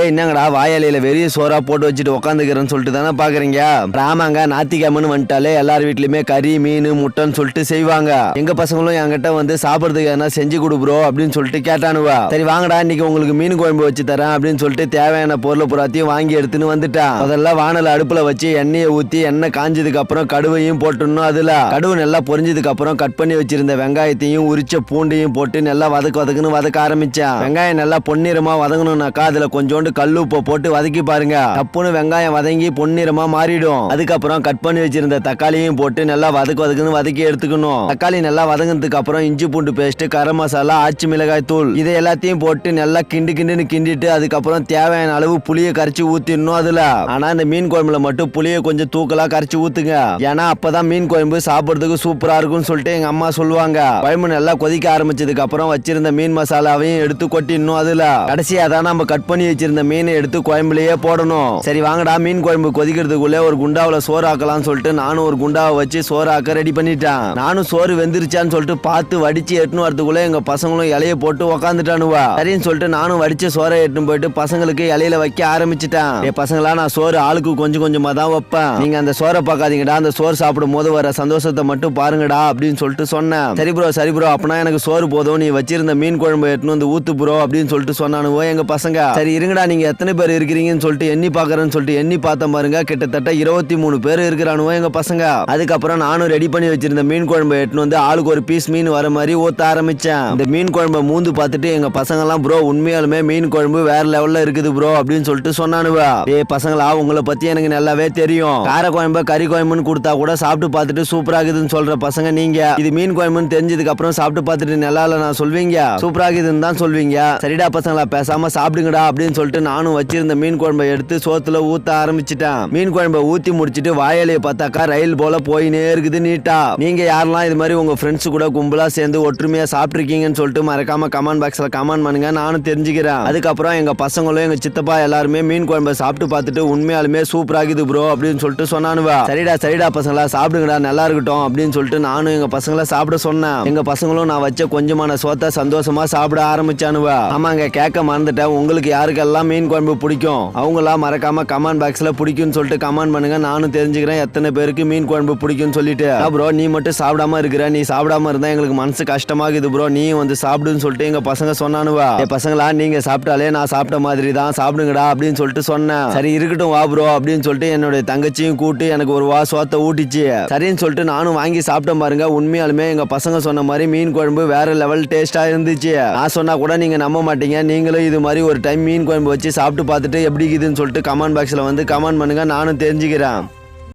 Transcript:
ஏய் என்னங்கடா வாயாலையில வெறிய சோறா போட்டு வச்சுட்டு உக்காந்துக்கிறேன்னு சொல்லிட்டு தானே பாக்குறீங்க? ராமாங்க நாத்திகாமன்னு வந்துட்டாலே எல்லார் வீட்லயுமே கறி மீன் முட்டைன்னு சொல்லிட்டு செய்வாங்க. எங்க பசங்களும் என்கிட்ட வந்து சாப்பிடுறதுக்கு எதனா செஞ்சு கொடு அப்படின்னு சொல்லிட்டு கேட்டானுவா. சரி வாங்கடா இன்னைக்கு உங்களுக்கு மீன் குழம்பு வச்சு தரேன் அப்படின்னு சொல்லிட்டு தேவையான பொருளை புறாத்தையும் வாங்கி எடுத்துன்னு வந்துட்டான். அதெல்லாம் வானல அடுப்புல வச்சு எண்ணெயை ஊத்தி எண்ணெய் காஞ்சதுக்கு அப்புறம் கடுவையும் போட்டுடணும் அதுல. கடுவு நல்லா பொரிஞ்சதுக்கு அப்புறம் கட் பண்ணி வச்சிருந்த வெங்காயத்தையும் உரிச்ச பூண்டையும் போட்டு நல்லா வதக்கு வதக்குன்னு வதக்க ஆரம்பிச்சான். வெங்காயம் நல்லா பொன்னிறமா வதங்கணும்னாக்கா அதுல கொஞ்சோண்டு கல்லு உப்பை போட்டு வதக்கி பாருங்க. தப்புன்னு வெங்காயம் வதங்கி பொன்னிறமா மாறிடும். அதுக்கப்புறம் கட் பண்ணி வச்சிருந்த தக்காளியும் போட்டு நல்லா வதக்கு வதக்குன்னு வதக்கி எடுத்துக்கணும். தக்காளி நல்லா வதங்கினதுக்கு அப்புறம் இஞ்சி பூண்டு பேஸ்ட் கரம் மசாலா ஆச்சி மிளகாய் தூள் இதை எல்லாத்தையும் போட்டு நல்லா கிண்டு கிண்டுன்னு கிண்டிட்டு அதுக்கப்புறம் தேவையான அளவு புளியை கரைச்சி ஊத்திடணும் அதுல. ஆனா இந்த மீன் குழம்புல மட்டும் புளியை கொஞ்சம் தூக்கலா கரைச்சி ஊத்துங்க. ஏன்னா அப்பதான் மீன் குழம்பு சாப்பிடுறதுக்கு சூப்பரா இருக்கும்னு சொல்லிட்டு எங்க அம்மா சொல்லுவாங்க. குழம்பு நல்லா கொதிக்க ஆரம்பிச்சதுக்கு அப்புறம் வச்சிருந்த மீன் மசாலாவையும் எடுத்து கொட்டிடணும் அதுல. கடைசியா தான் நம்ம கட் பண்ணி வச்சிருந்த மீனை எடுத்து குழம்புலயே போடணும். சரி வாங்கடா மீன் குழம்பு கொதிக்கிறதுக்குள்ளே ஒரு குண்டாவில் சோறு ஆக்கலாம்னு சொல்லிட்டு நானும் ஒரு குண்டாவை வச்சு சோறு ஆக்க ரெடி பண்ணிட்டேன். நானும் சோறு வெந்துருச்சான்னு சொல்லிட்டு பார்த்து வடிச்சு எட்டுன்னு வரதுக்குள்ள எங்க பசங்களும் இலைய போட்டு உக்காந்துட்டானுவா. சரின்னு சொல்லிட்டு நானும் வடிச்ச சோறை எட்டுன்னு போயிட்டு பசங்களுக்கு இலையில வைக்க ஆரம்பிச்சிட்டேன். என் பசங்களா நான் சோறு ஆளுக்கு கொஞ்சம் கொஞ்சமா தான் வைப்பேன். நீங்க அந்த சோறை பார்க்காதீங்கடா அந்த சோறு சாப்பிடும் போது வர சந்தோஷத்தை மட்டும் பாருங்கடா அப்படின்னு சொல்லிட்டு சொன்னேன். சரி ப்ரோ சரி ப்ரோ அப்பனா எனக்கு சோறு போதும். நீ வச்சிருந்த மீன் குழம்பு எட்டுன்னு வந்து ஊத்து ப்ரோ அப்படின்னு சொல்லிட்டு சொன்னானுவோ எங்க பசங்க. சரி இருங்கடா நீங்க எத்தனை பேர் இருக்கிறீங்கன்னு சொல்லிட்டு எண்ணி பார்க்குறேன்னு சொல்லிட்டு எண்ணி பார்த்த பாருங்க. கிட்டத்தட்ட இருபத்தி மூணு பேர் இருக்கிறானுவோ எங்க பசங்க. அதுக்கப்புறம் நானும் ரெடி பண்ணி வச்சிருந்த மீன் குழம்பு எட்டுன்னு வந்து ஆளுக்கு ஒரு பீஸ் மீன் வர மாதிரி ஊத்த ஆரம்பிச்சேன். இந்த மீன் குழம்பை மூந்து பார்த்துட்டு எங்க பசங்க எல்லாம் ப்ரோ உண்மையாலுமே மீன் குழம்பு வேற லெவல்ல இருக்குது ப்ரோ அப்படின்னு சொல்லிட்டு சொன்னானுவா. ஏ பசங்களா உங்களை பத்தி எனக்கு நல்லாவே தெரியும். கார குழம்பு கறி குழம்புன்னு கொடுத்தா கூட சாப்பிட்டு பார்த்துட்டு சூப்பராக இருக்குதுன்னு சொல்ற பசங்க நீங்க. இது மீன் குழம்புன்னு தெரிஞ்சதுக்கு அப்புறம் சாப்பிட்டு பார்த்துட்டு நல்லா இல்லை நான் சொல்வீங்க? சூப்பர் இருக்குதுன்னு தான் சொல்வீங்க. சரிடா பசங்களா பேசாம சாப்பிடுங்கடா அப்படின்னு சொல்லிட்டு நானும் வச்சிருந்த மீன் குழம்பை எடுத்து சோத்துல ஊத்த ஆரம்பிச்சிட்டேன். மீன் குழம்பை ஊத்தி முடிச்சிட்டு வாயிலைய பார்த்தாக்கா ரயில் போல போயினே இருக்குது நீட்டா. நீங்க யாரெல்லாம் இது மாதிரி உங்க ஃப்ரெண்ட்ஸ் கூட கும்பலா சேர்ந்து ஒற்றுமையா சாப்பிட்டுருக்கீங்கன்னு சொல்லிட்டு மறக்காம கமெண்ட் பாக்ஸ்ல கமெண்ட் பண்ணுங்க. நானும் தெரிஞ்சுக்கிறேன். அதுக்கப்புறம் எங்க பசங்களும் எங்க சித்தப்பா எல்லாருமே மீன் குழம்பை சாப்பிட்டு பார்த்துட்டு உண்மையாலுமே சூப்பராகுது ப்ரோ அப்படின்னு சொல்லிட்டு சொன்னானுவா. சரிடா சரிடா பசங்களா சாப்பிடுங்கடா நல்லா இருக்கட்டும் அப்படின்னு சொல்லிட்டு நானும் எங்க பசங்களை சாப்பிட சொன்னேன். எங்க பசங்களும் நான் வச்ச கொஞ்சமான சோத்தை சந்தோஷமா சாப்பிட ஆரம்பிச்சானுவா. ஆமாங்க கேட்க மறந்துட்டேன். உங்களுக்கு யாருக்கெல்லாம் மீன் குழம்பு பிடிக்கும். அவங்களாம் மறக்காம கமெண்ட் பாக்ஸ்ல பிடிக்கும்னு சொல்லிட்டு கமெண்ட் பண்ணுங்க. நானும் தெரிஞ்சுக்கிறேன் எத்தனை பேருக்கு மீன் குழம்பு பிடிக்கும்னு சொல்லிட்டு. ப்ரோ நீ மட்டும் சாப்பிடாம இருக்கிற நீ சாப்பிடாம இருந்தா எங்களுக்கு மனசு கஷ்டமாகுது ப்ரோ நீ வந்து சாப்பிடுன்னு சொல்லிட்டு எங்க பசங்க சொன்னானுவா. என் பசங்களா நீங்க சாப்பிட்டாலே நான் சாப்பிட்ட மாதிரி தான் சாப்பிடுங்கடா அப்படின்னு சொல்லிட்டு சொன்னேன். சரி இருக்கட்டும் வா ப்ரோ அப்படின்னு சொல்லிட்டு என்னுடைய தங்கச்சியும் கூட்டு எனக்கு ஒரு வா சோத்தை ஊட்டிச்சு. சரின்னு சொல்லிட்டு நானும் வாங்கி சாப்பிட்டேன் பாருங்க. உண்மையாலுமே எங்க பசங்க சொன்ன மாதிரி மீன் குழம்பு வேற லெவல் டேஸ்டா இருந்துச்சு. நான் சொன்னா கூட நீங்க நம்ப மாட்டீங்க. நீங்களும் இது மாதிரி ஒரு டைம் மீன் குழம்பு வச்சு சாப்பிட்டு பார்த்துட்டு எப்படி இருக்குதுன்னு சொல்லிட்டு கமெண்ட் பாக்ஸில் வந்து கமெண்ட் பண்ணுங்க. நானும் தெரிஞ்சுக்கிறேன்.